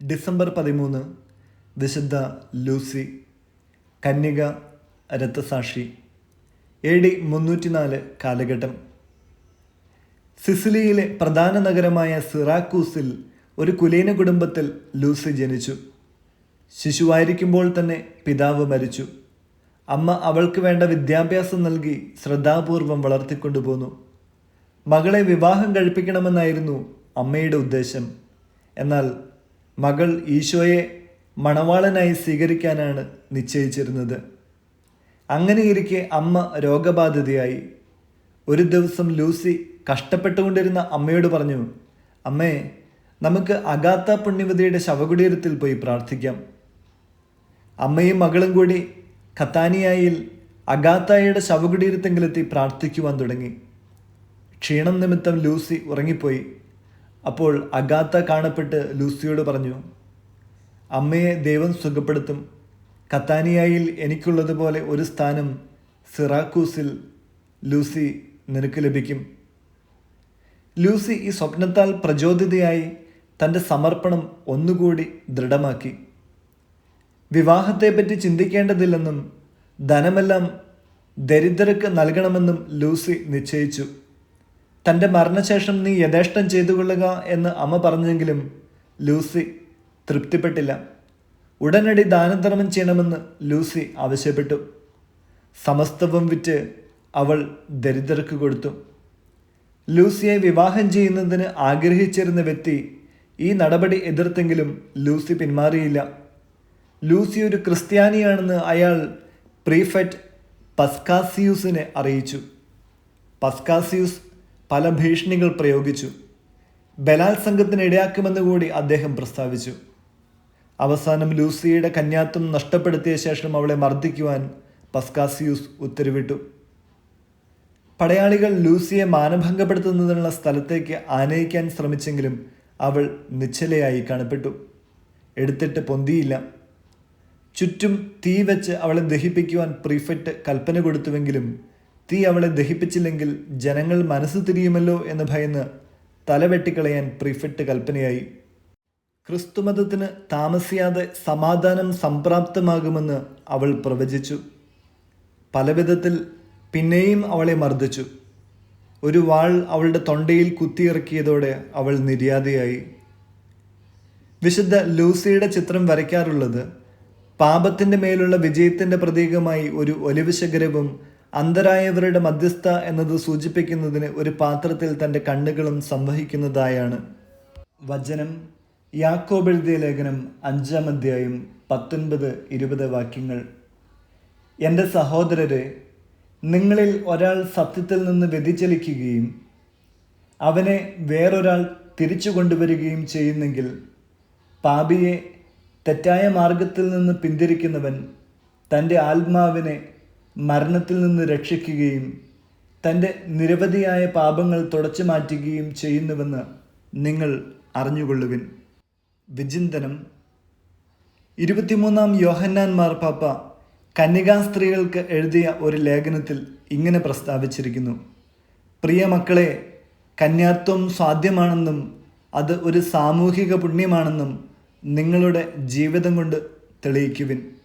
December പതിമൂന്ന് വിശുദ്ധ Lucy കന്യക രക്തസാക്ഷി എ ഡി മുന്നൂറ്റിനാല് കാലഘട്ടം. സിസിലിയിലെ പ്രധാന നഗരമായ സിറാക്കൂസിൽ ഒരു കുലീന കുടുംബത്തിൽ ലൂസി ജനിച്ചു. ശിശുവായിരിക്കുമ്പോൾ തന്നെ പിതാവ് മരിച്ചു. അമ്മ അവൾക്ക് വേണ്ട വിദ്യാഭ്യാസം നൽകി ശ്രദ്ധാപൂർവം വളർത്തിക്കൊണ്ടുപോന്നു മകളെ വിവാഹം കഴിപ്പിക്കണമെന്നായിരുന്നു അമ്മയുടെ ഉദ്ദേശം. എന്നാൽ മകൾ ഈശോയെ മണവാളനായി സ്വീകരിക്കാനാണ് നിശ്ചയിച്ചിരുന്നത്. അങ്ങനെയിരിക്കെ അമ്മ രോഗബാധിതയായി. ഒരു ദിവസം ലൂസി കഷ്ടപ്പെട്ടുകൊണ്ടിരുന്ന അമ്മയോട് പറഞ്ഞു അമ്മേ നമുക്ക് അഗാത്ത പുണ്യവതിയുടെ ശവകുടീരത്തിൽ പോയി പ്രാർത്ഥിക്കാം. അമ്മയും മകളും കൂടി ഖത്താനിയായിൽ അഗാത്തായയുടെ ശവകുടീരത്തെങ്കിലെത്തി പ്രാർത്ഥിക്കുവാൻ തുടങ്ങി. ക്ഷീണം നിമിത്തം ലൂസി ഉറങ്ങിപ്പോയി. അപ്പോൾ അഗാത്ത കാണപ്പെട്ട് ലൂസിയോട് പറഞ്ഞു അമ്മയെ ദൈവം സുഖപ്പെടുത്തും. കത്താനിയായിൽ എനിക്കുള്ളതുപോലെ ഒരു സ്ഥാനം സിറാക്കൂസിൽ ലൂസി നിനക്ക് ലഭിക്കും. ലൂസി ഈ സ്വപ്നത്താൽ പ്രചോദിതയായി തന്റെ സമർപ്പണം ഒന്നുകൂടി ദൃഢമാക്കി. വിവാഹത്തെപ്പറ്റി ചിന്തിക്കേണ്ടതില്ലെന്നും ധനമെല്ലാം ദരിദ്രർക്ക് നൽകണമെന്നും ലൂസി നിശ്ചയിച്ചു. തന്റെ മരണശേഷം നീ യഥേഷ്ടം ചെയ്തു കൊള്ളുക എന്ന് അമ്മ പറഞ്ഞെങ്കിലും ലൂസി തൃപ്തിപ്പെട്ടില്ല. ഉടനടി ദാനധർമ്മം ചെയ്യണമെന്ന് ലൂസി ആവശ്യപ്പെട്ടു. സമസ്തവും വിറ്റ് അവൾ ദരിദ്രർക്ക് കൊടുത്തു. ലൂസിയെ വിവാഹം ചെയ്യുന്നതിന് ആഗ്രഹിച്ചിരുന്ന വ്യക്തി ഈ നടപടി എതിർത്തെങ്കിലും ലൂസി പിന്മാറിയില്ല. ലൂസി ഒരു ക്രിസ്ത്യാനിയാണെന്ന് അയാൾ പ്രീഫെറ്റ് പസ്കാസിയൂസിനെ അറിയിച്ചു. പസ്കാസിയൂസ് പല ഭീഷണികൾ പ്രയോഗിച്ചു. ബലാത്സംഗത്തിന് ഇടയാക്കുമെന്ന് കൂടി അദ്ദേഹം പ്രസ്താവിച്ചു. അവസാനം ലൂസിയുടെ കന്യാത്വം നഷ്ടപ്പെടുത്തിയ ശേഷം അവളെ മർദ്ദിക്കുവാൻ പസ്കാസിയൂസ് ഉത്തരവിട്ടു. പടയാളികൾ ലൂസിയെ മാനഭംഗപ്പെടുത്തുന്നതിനുള്ള സ്ഥലത്തേക്ക് ആനയിക്കാൻ ശ്രമിച്ചെങ്കിലും അവൾ നിശ്ചലയായി കാണപ്പെട്ടു. എടുത്തിട്ട് പൊന്തിയില്ല. ചുറ്റും തീ വെച്ച് അവളെ ദഹിപ്പിക്കുവാൻ പ്രീഫെക്റ്റ് കൽപ്പന കൊടുത്തുവെങ്കിലും തീ അവളെ ദഹിപ്പിച്ചില്ലെങ്കിൽ ജനങ്ങൾ മനസ്സ് തിരിയുമല്ലോ എന്ന് ഭയന്ന് തലവെട്ടിക്കളയാൻ പ്രീഫെക്റ്റ് കൽപ്പനയായി. ക്രിസ്തുമതത്തിന് താമസിയാതെ സമാധാനം സംപ്രാപ്തമാകുമെന്ന് അവൾ പ്രവചിച്ചു. പലവിധത്തിൽ പിന്നെയും അവളെ മർദ്ദിച്ചു. ഒരു വാൾ അവളുടെ തൊണ്ടയിൽ കുത്തിയിറക്കിയതോടെ അവൾ നിര്യാതയായി. വിശുദ്ധ ലൂസിയുടെ ചിത്രം വരയ്ക്കാറുള്ളത് പാപത്തിന്റെ മേലുള്ള വിജയത്തിന്റെ പ്രതീകമായി ഒരു ഒലിവ് ശകരവും അന്തരായവരുടെ മധ്യസ്ഥ എന്നത് സൂചിപ്പിക്കുന്നതിന് ഒരു പാത്രത്തിൽ തന്റെ കണ്ണുകളും സംവഹിക്കുന്നതായാണ്. വചനം യാക്കോബ് എഴുതിയ ലേഖനം അഞ്ചാം അധ്യായം പത്തൊൻപത് ഇരുപത് വാക്യങ്ങൾ. എന്റെ സഹോദരരെ നിങ്ങളിൽ ഒരാൾ സത്യത്തിൽ നിന്ന് വ്യതിചലിക്കുകയും അവനെ വേറൊരാൾ തിരിച്ചു കൊണ്ടുവരികയും ചെയ്യുന്നെങ്കിൽ പാപിയെ തെറ്റായ മാർഗത്തിൽ നിന്ന് പിന്തിരിക്കുന്നവൻ തന്റെ ആത്മാവിനെ മരണത്തിൽ നിന്ന് രക്ഷിക്കുകയും തന്റെ നിരവധിയായ പാപങ്ങൾ തുടച്ചു മാറ്റുകയും ചെയ്യുന്നുവെന്ന് നിങ്ങൾ അറിഞ്ഞുകൊള്ളുവിൻ. വിചിന്തനം. ഇരുപത്തിമൂന്നാം യോഹന്നാൻ മാർപ്പാപ്പ കന്യകാസ്ത്രീകൾക്ക് എഴുതിയ ഒരു ലേഖനത്തിൽ ഇങ്ങനെ പ്രസ്താവിച്ചിരിക്കുന്നു. പ്രിയ മക്കളെ കന്യാത്വം സാധ്യമാണെന്നും അത് ഒരു സാമൂഹിക പുണ്യമാണെന്നും നിങ്ങളുടെ ജീവിതം കൊണ്ട് തെളിയിക്കുവിൻ.